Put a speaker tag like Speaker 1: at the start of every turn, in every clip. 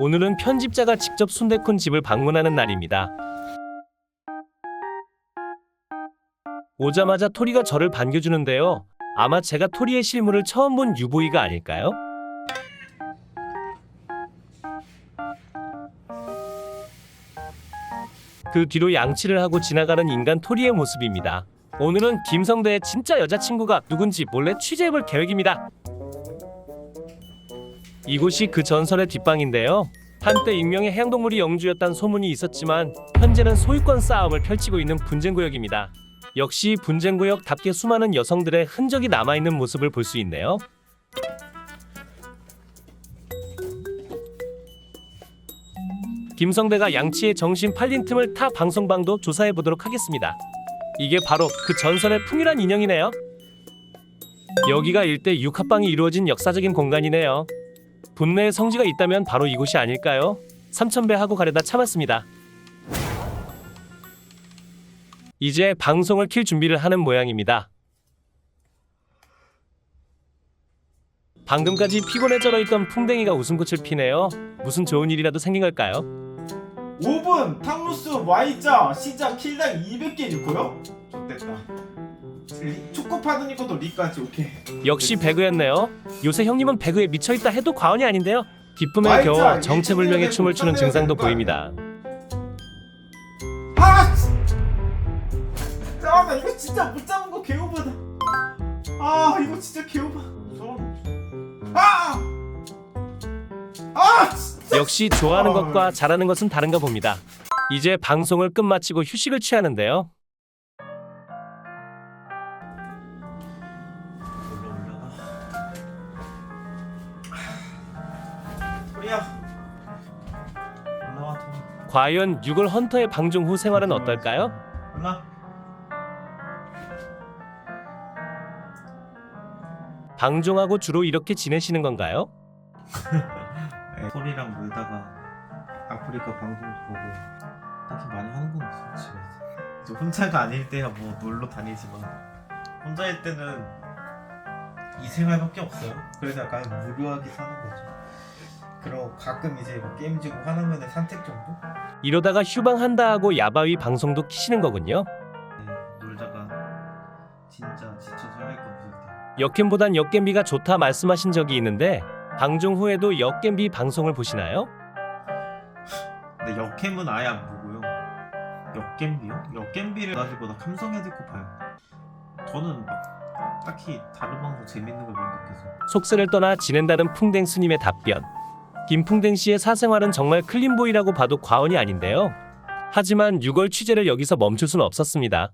Speaker 1: 오늘은 편집자가 직접 순대쿤 집을 방문하는 날입니다. 오자마자 토리가 저를 반겨주는데요. 아마 제가 토리의 실물을 처음 본 유보이가 아닐까요? 그 뒤로 양치를 하고 지나가는 인간 토리의 모습입니다. 오늘은 김성대의 진짜 여자친구가 누군지 몰래 취재해볼 계획입니다. 이곳이 그 전설의 뒷방인데요. 한때 익명의 해양동물이 영주였다는 소문이 있었지만 현재는 소유권 싸움을 펼치고 있는 분쟁구역입니다. 역시 분쟁구역답게 수많은 여성들의 흔적이 남아있는 모습을 볼 수 있네요. 김성대가 양치의 정신 팔린 틈을 타 방송방도 조사해 보도록 하겠습니다. 이게 바로 그 전설의 풍요란 인형이네요. 여기가 일대 육합방이 이루어진 역사적인 공간이네요. 분내에 성지가 있다면 바로 이곳이 아닐까요? 삼천배 하고 가려다 참았습니다. 이제 방송을 킬 준비를 하는 모양입니다. 방금까지 피곤해 절어 있던 풍뎅이가 웃음꽃을 피네요. 무슨 좋은 일이라도 생긴 걸까요?
Speaker 2: 5분 탕루스 Y자 시작 킬당 200개 넣고요 좋됐다 초코 파드니코도 리까지 오케이
Speaker 1: 역시 배그였네요. 요새 형님은 배그에 미쳐있다 해도 과언이 아닌데요. 기쁨에
Speaker 2: 아이,
Speaker 1: 겨워
Speaker 2: 자,
Speaker 1: 정체불명의 춤을 추는
Speaker 2: 못
Speaker 1: 증상도 보입니다.
Speaker 2: 아! 씨! 잠깐만 이거 진짜 못 잡은 거 개오바다 아 이거 진짜 개오바 아! 아! 진짜
Speaker 1: 역시 좋아하는
Speaker 2: 아.
Speaker 1: 것과 잘하는 것은 다른가 봅니다. 이제 방송을 끝마치고 휴식을 취하는데요.
Speaker 2: 올라와
Speaker 1: 과연 6월 헌터의 방중 후 생활은 어떨까요?
Speaker 2: 올라.
Speaker 1: 방종하고 주로 이렇게 지내시는 건가요?
Speaker 2: 토리랑 놀다가 아프리카 방송도 보고 딱히 많이 하는 건 없어 집에서 이제 혼자가 아닐 때야 뭐 놀러 다니지만. 혼자일 때는 이 생활밖에 없어요. 그래서 약간 무료하게 사는 거죠 그럼 가끔 이제 뭐 게임 지고 화나면은 산책 정도?
Speaker 1: 이러다가 휴방한다 하고 야바위 방송도 키시는 거군요.
Speaker 2: 네, 놀다가 진짜 지쳐서 할까 무섭다
Speaker 1: 역겜보단 역겜비가 좋다 말씀하신 적이 있는데 방종 후에도 역겜비 방송을 보시나요?
Speaker 2: 근데 역캠은 아예 안 보고요 역겜비요? 역겜비를 가지고 나 감성해 듣고 봐요 저는 막 딱히 다른 방송 재밌는 걸 못 느껴서
Speaker 1: 속세를 떠나 지낸다는 풍뎅 스님의 답변. 김풍뎅 씨의 사생활은 정말 클린보이라고 봐도 과언이 아닌데요. 하지만 6월 취재를 여기서 멈출 수는 없었습니다.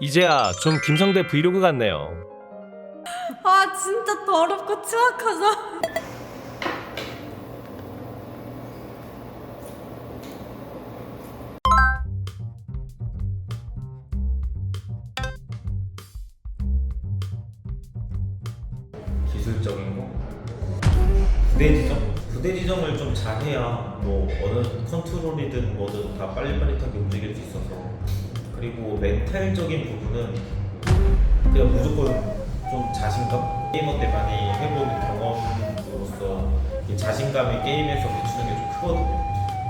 Speaker 1: 이제야 좀 김성대 브이로그 같네요.
Speaker 3: 아 진짜 더럽고 추악하죠.
Speaker 4: 기술적인 거 부대 지정? 부대 지정을 좀 잘해야 뭐 어느 컨트롤이든 뭐든 다 빨리빨리하게 움직일 수 있어서 그리고 멘탈적인 부분은 그냥 무조건 좀 자신감? 게이머 때 많이 해본 경험으로서 이 자신감이 게임에서 비추는 게 좀 크거든요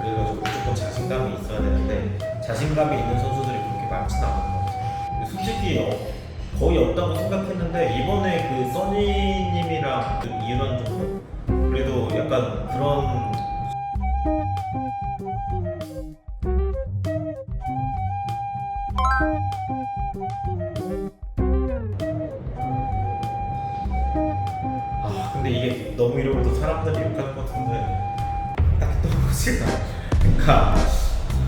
Speaker 4: 그래가지고 무조건 자신감이 있어야 되는데 자신감이 있는 선수들이 그렇게 많지는 않은 것 같아요 솔직히 어, 거의 없다고 생각했는데 이번에 그 써니님이랑 그 이윤환 정도 그래도 약간 그런 아 근데 이게 너무 이러면 또 사람들이 욕할 것 같은데 딱히 떠오르지가. 그러니까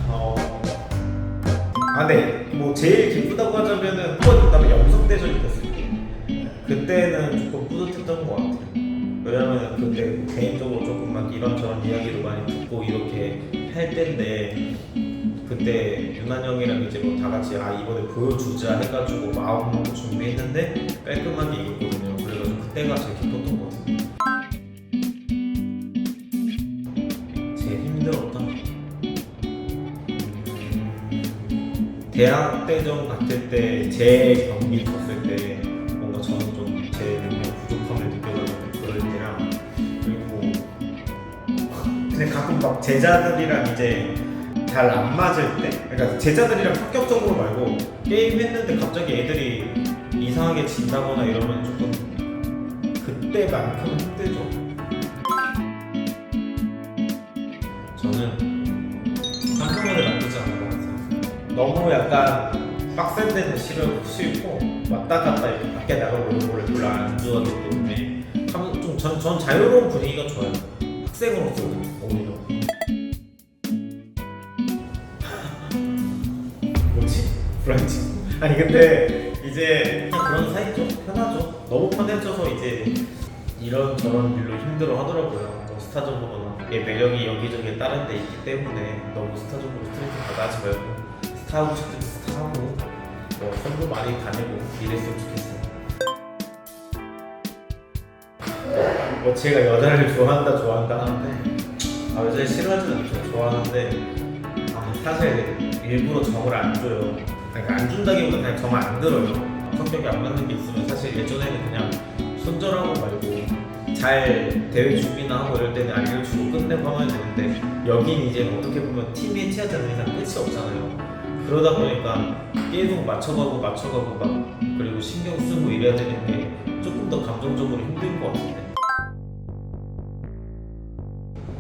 Speaker 4: 어 아, 네. 뭐 제일 기쁘다고 하자면은 한번 그다음에 영석대전이 있었을 때 그때는 조금 뿌듯했던 것 같아요. 왜냐면 그때 개인적으로 조금 막 이런저런 이야기도 많이 듣고 이렇게 할 때인데 그때 유난 형이랑 이제 뭐 다 같이 아 이번에 보여주자 해가지고 마음 먹고 준비했는데 깔끔하게 이겼거든요. 그래가지고 그때가 제일 기뻤던 것 같아요. 대학 때전 같을 때 제 경기 봤을 때 뭔가 저는 좀 제 능력 부족함을 느껴가지고 그럴 때랑 그리고 근데 가끔 막 제자들이랑 이제 잘 안 맞을 때 그러니까 제자들이랑 합격적으로 말고 게임 했는데 갑자기 애들이 이상하게 진다거나 이러면 조금 그때만큼은 힘들죠. 저는 너무 약간 빡센 데는 싫어 싫고 왔다 갔다 이렇게 밖에 나가고 이런 거를 별로 안 좋아하기 때문에 좀전 전 자유로운 분위기가 좋아요. 학생으로서 오히려. 뭐지? 브라이치 아니 근데 이제 그냥 그런 사이죠? 편하죠? 너무 편해져서 이제 이런 저런 일로 힘들어 하더라고요. 뭐 스타전으로나. 얘 매력이 여기저기 다른 데 있기 때문에 너무 스타전으로 스트레스 받아 하지 말고 스타 하고 싶으면 스타하고 뭐 선도 많이 다니고 이랬으면 좋겠어요. 뭐 제가 여자를 좋아한다 좋아한다 하는데 아 여자를 싫어하지는 않죠. 좋아하는데 아, 사실 일부러 정을 안 줘요. 그러니까 안 준다기보다 그냥 정안 들어요. 성격이 안 맞는 게 있으면 사실 예전에는 그냥 손절하고 말고 잘 대회 준비나 하고 이럴 때는 알려주고 끝내고 하면 되는데 여긴 이제 어떻게 보면 팀이 않는 이상 끝이 없잖아요 그러다 보니까 계속 맞춰가고 맞춰가고 막 그리고 신경 쓰고 이래야 되는 게 조금 더 감정적으로 힘든 것 같은데.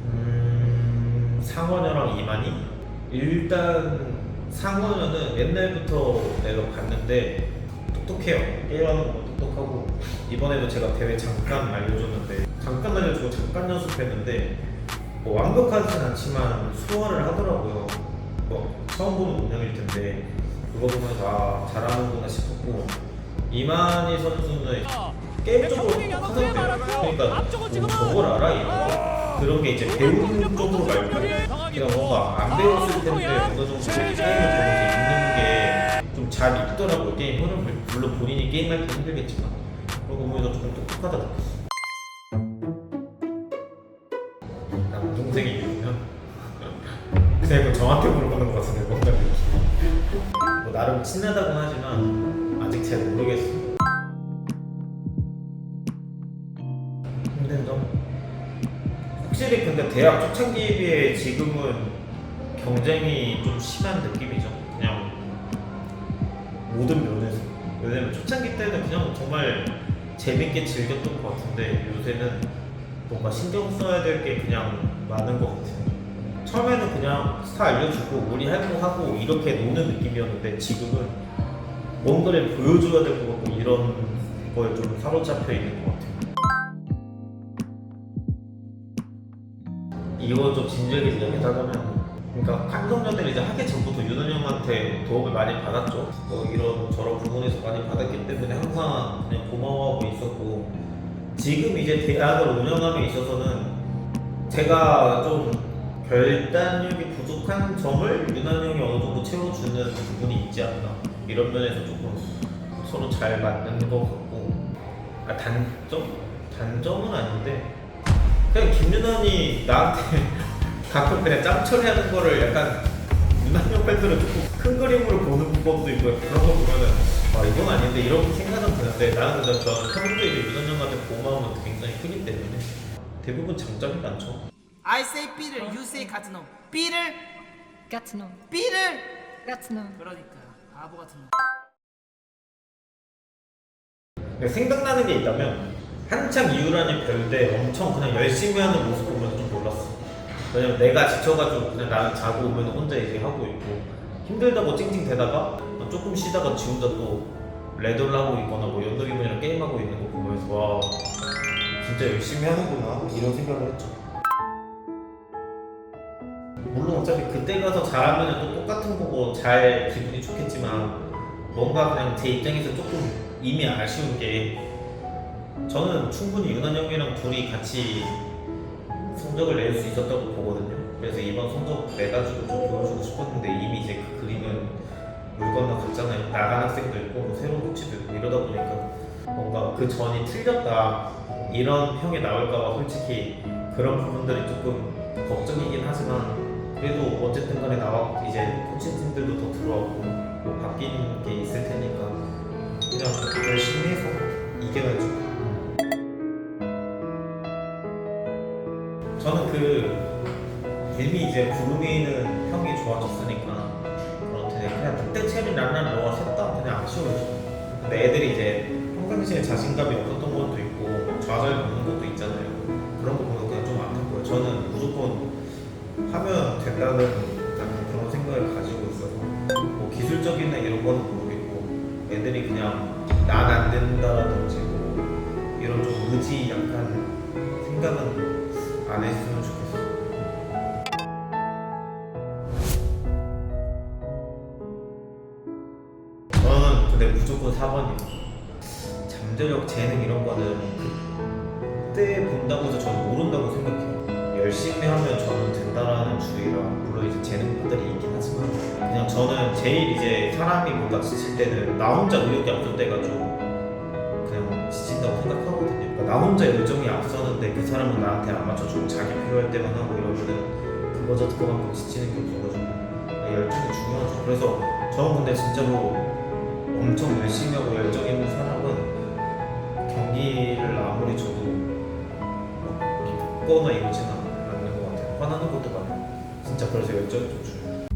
Speaker 4: 음, 상원여랑 이만희? 일단 상원여는 옛날부터 내가 봤는데 똑똑해요. 게임하는 거 똑똑하고 이번에도 제가 대회 잠깐 알려줬는데 잠깐 알려주고 잠깐 연습했는데 뭐 완벽하진 않지만 소화를 하더라고요 뭐 처음 보는 운영일 텐데 그거 보면서 아 잘하는구나 싶었고 이만희 선수는 게임적으로 똑똑하던데 그러니까 뭐 저걸 알아 이런 그런 게 이제 배우는 쪽으로 말고 그냥 뭔가 안 배웠을 텐데 어느 정도 차이를 보면서 있는 게 좀 잘 있더라고요. 게임 흐름을 물론 본인이 게임할 때 힘들겠지만. 그러고 보면서 조금 똑똑하다 나름 친하다곤 하지만 아직 잘 모르겠어 힘든 점 확실히 근데 대학 초창기에 비해 지금은 경쟁이 좀 심한 느낌이죠. 그냥 모든 면에서. 왜냐면 초창기 때는 그냥 정말 재밌게 즐겼던 것 같은데 요새는 뭔가 신경 써야 될 게 그냥 많은 것 같아요. 처음에는 그냥 스타 알려주고 우리 할거 하고 이렇게 노는 느낌이었는데 지금은 뭔가를 보여줘야 될 것 같고 이런 거에 좀 사로잡혀 있는 것 같아요. 이거 좀 진지하게 이야기하자면 그러니까 감독녀들이 이제 하기 전부터 윤원 형한테 도움을 많이 받았죠 뭐 이런 저런 부분에서 많이 받았기 때문에 항상 그냥 고마워하고 있었고 지금 이제 대학을 운영함에 있어서는 제가 좀 결단력이 부족한 점을 윤원 형이 어느 정도 채워주는 부분이 있지 않나. 이런 면에서 조금 서로 잘 맞는 것 같고. 아, 단점? 단점은 아닌데 그냥 김윤환이 나한테 가끔 그냥 짬처리 하는 거를 약간 윤환형 팬들은 조금 큰 그림으로 보는 법도 있고 그런 거 보면은 아 이건 아닌데 이렇게 생각은 드는데 나는 그냥 저는 평소에 이제 윤환형한테 고마움은 굉장히 크기 때문에 대부분 장점이 많죠
Speaker 5: I say B를, you say 같은 놈. B를,
Speaker 3: 같은 놈.
Speaker 5: B를.
Speaker 3: 같은 놈.
Speaker 5: 그러니까 바보 같은 놈.
Speaker 4: 근데 생각나는 게 있다면 한창 이유란이 별때 엄청 그냥 열심히 하는 모습 보면 좀 놀랐어. 왜냐면 내가 지쳐가지고 그냥 나는 자고 오면 혼자 얘기하고 있고 힘들다고 찡찡 대다가 조금 쉬다가 지 혼자 또 레더를 하고 있거나 뭐 연덕이 분이랑 게임하고 있는 거 보면서 와 진짜 열심히 하는구나 이런 생각을 했죠. 물론 어차피 그때 가서 잘하면 또 똑같은 거고 잘 기분이 좋겠지만 뭔가 그냥 제 입장에서 조금 이미 아쉬운 게 저는 충분히 윤한 형이랑 둘이 같이 성적을 낼 수 있었다고 보거든요. 그래서 이번 성적 내가지고 좀 보여주고 싶었는데 이미 이제 그 그림은 물 건너 갔잖아요. 나간 학생도 있고 뭐 새로운 코치도 있고 이러다 보니까 뭔가 그 전이 틀렸다 이런 평이 나올까봐 솔직히 그런 부분들이 조금 걱정이긴 하지만 그래도 어쨌든 간에 나와 이제 코치팀들도 더 들어왔고 뭐 바뀐 게 있을 테니까 그냥 열심히 해서 이겨야죠. 저는 그 이미 이제 구름이는 평이 좋아졌으니까 그렇대 그냥 그때 체리 란란 너가 셋다 그냥 아쉬워요. 근데 애들이 이제 평상시에 자신감이 없었던 된다는 약간 그런 생각을 가지고 있어서 뭐 기술적인 이런 거는 모르겠고 애들이 그냥 난 안 된다든지 뭐 이런 좀 의지 약간 생각은 안 했으면 좋겠어. 저는 근데 무조건 4번이에요. 잠재력, 재능 이런 거는 그때 본다고 해서 저는 모른다고 생각해요. 열심히 하면 저는 된다라는 주의라 물론 이제 재능들이 있긴 하지만 그냥 저는 제일 이제 사람이 뭔가 지칠 때는 나 혼자 의욕이 좀 그냥 지친다고 생각하거든요. 그러니까 나 혼자 열정이 앞서는데 그 사람은 나한테 안 맞춰주고 자기 필요할 때만 하고 이러면은 그거 저 그만큼 지치는 게 없어가지고 열정이 중요하죠. 그래서 저는 근데 진짜로 엄청 열심히 하고 열정 있는 사람은 경기를 아무리 쳐도 막 기쁘거나 이러진 같아요. 화나는 것도 많아요. 진짜 그래서 열정이 좀 중요해요.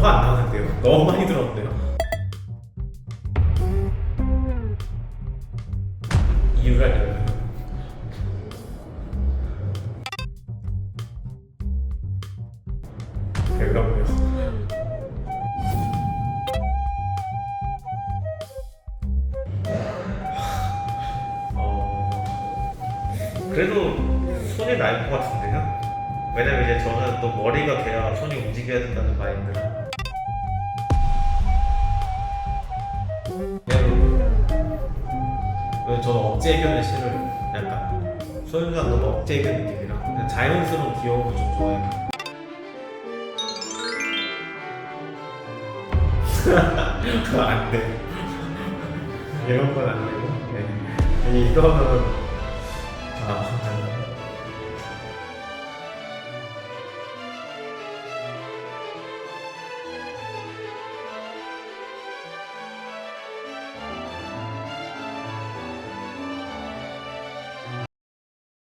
Speaker 4: 화안 나는데요? 너무 많이 들었는데요? 그래도 손이 날 것 같은데요? 왜냐면 이제 저는 또 머리가 돼야 손이 움직여야 된다는 마인드라. 왜 저는 억제 해결을 싫어요. 약간 소윤이가 너무 억제 해결 느낌이라 그냥 자연스러운 귀여움을 좀 좋아해요. 그거 안 돼. 이런 건 안 되고. 네. 이거는 Uh,